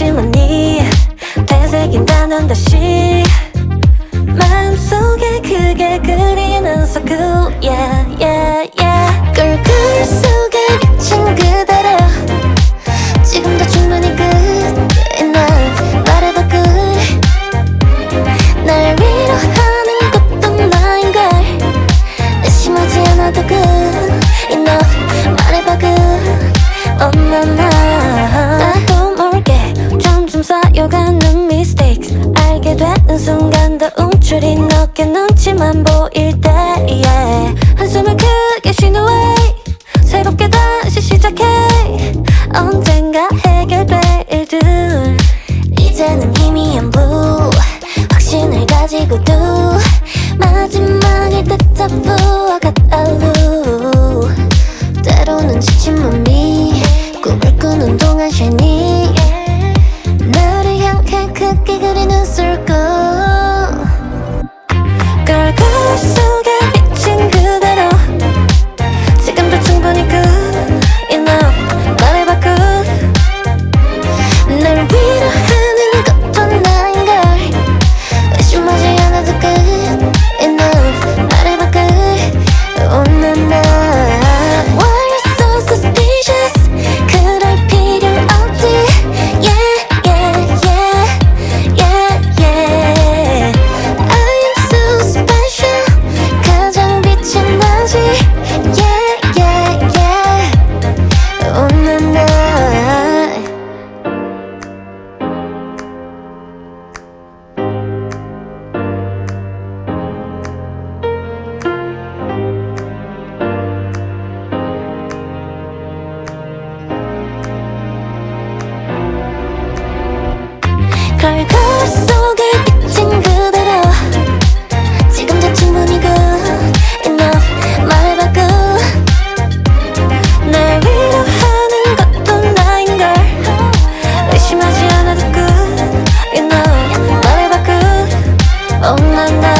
심었니 되새긴다는 다시 마음속에 그게 그리는 서그 순간 다 움츠린 너게 눈치만 보일 때 yeah. 한숨을 크게 쉬는왜 새롭게 다시 시작해. 언젠가 해결될 일들 이제는 희미한 blue 확신을 가지고 도 마지막일 때 잡고 엄마 나